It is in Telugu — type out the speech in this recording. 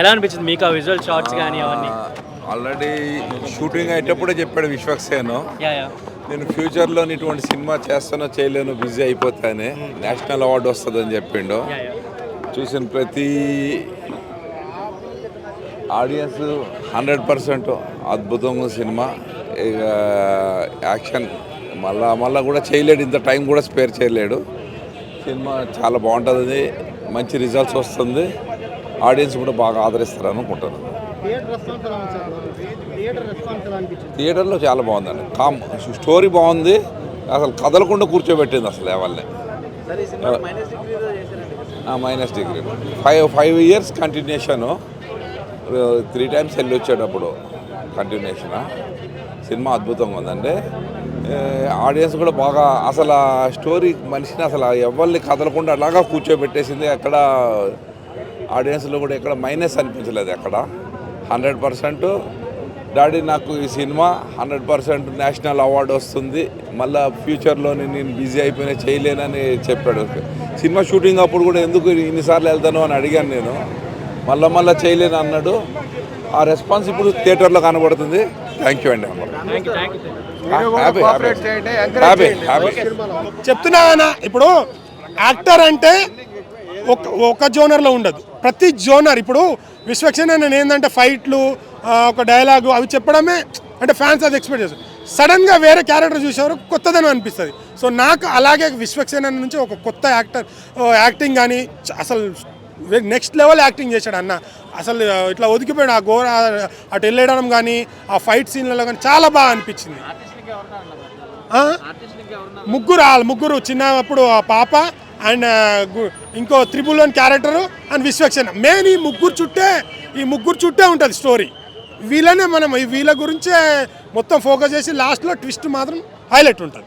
ఎలా అనిపించింది మీకు ఆ విజువల్ షార్ట్స్ కానీ అవన్నీ? ఆల్రెడీ షూటింగ్ అయ్యేటప్పుడే చెప్పాడు విశ్వక్సేన్ నేను ఫ్యూచర్లో ఇటువంటి సినిమా చేస్తానో చేయలేను బిజీ అయిపోతానే నేషనల్ అవార్డు వస్తుందని చెప్పిండు. చూసిన ప్రతి ఆడియన్స్ హండ్రెడ్ పర్సెంట్ అద్భుతంగా సినిమా. ఇక యాక్షన్ మళ్ళా మళ్ళా కూడా చేయలేడు ఇంత టైం కూడా స్పేర్ చేయలేడు. సినిమా చాలా బాగుంటుంది మంచి రిజల్ట్స్ వస్తుంది. ఆడియన్స్ కూడా బాగా ఆదరిస్తారు అనుకుంటాను. థియేటర్లో చాలా బాగుందండి. కామ్ స్టోరీ బాగుంది. అసలు కదలకుండా కూర్చోబెట్టింది అసలు ఎవరిని. Minus degree. Five five years continuation. Three times వెళ్ళి వచ్చేటప్పుడు కంటిన్యూషన్? సినిమా అద్భుతంగా ఉందండి. ఆడియన్స్ కూడా బాగా అసలు ఆ స్టోరీ మనిషిని అసలు ఎవరిని కదలకుండా అలాగా కూర్చోబెట్టేసింది. ఎక్కడ ఆడియన్స్లో కూడా ఎక్కడ మైనస్ అనిపించలేదు ఎక్కడ. Hundred percent. డాడీ నాకు ఈ cinema hundred percent national award వస్తుంది. మళ్ళీ ఫ్యూచర్లో నేను బిజీ అయిపోయినా చేయలేనని చెప్పాడు. సినిమా షూటింగ్ అప్పుడు కూడా ఎందుకు ఇన్నిసార్లు వెళ్తాను అని అడిగాను నేను. మళ్ళీ మళ్ళీ చేయలేను అన్నాడు. ఆ రెస్పాన్స్ ఇప్పుడు థియేటర్లో కనబడుతుంది. థ్యాంక్ యూ అండి హ్యాపీ హ్యాపీ. హ్యాపీ చెప్తున్నా ఇప్పుడు యాక్టర్ అంటే ఒక ఒక జోనర్లో ఉండదు. ప్రతి జోనర్ ఇప్పుడు విశ్వక్సేన్ నేను ఏంటంటే ఫైట్లు ఒక డైలాగు అవి చెప్పడమే అంటే ఫ్యాన్స్ అది ఎక్స్పెక్ట్ చేస్తారు. సడన్గా వేరే క్యారెక్టర్ చూసేవారు కొత్తదనం అనిపిస్తుంది. సో నాకు అలాగే విశ్వక్సేన నుంచి ఒక కొత్త యాక్టర్ యాక్టింగ్ కానీ అసలు నెక్స్ట్ లెవెల్ యాక్టింగ్ చేశాడు అన్న. అసలు ఇట్లా ఒదికిపోయాడు ఆ గోర అటు వెళ్ళడం కానీ ఆ ఫైట్ సీన్లలో కానీ చాలా బాగా అనిపించింది? ముగ్గురు ముగ్గురు చిన్నప్పుడు ఆ పాప అండ్ ఇంకో triple one character and Vishwaksen. Main ఈ ముగ్గురు చుట్టే ఈ ముగ్గురు చుట్టే ఉంటుంది స్టోరీ. వీళ్ళనే మనం ఈ వీళ్ళ గురించే మొత్తం ఫోకస్ చేసి లాస్ట్లో ట్విస్ట్ మాత్రం హైలైట్ ఉంటుంది.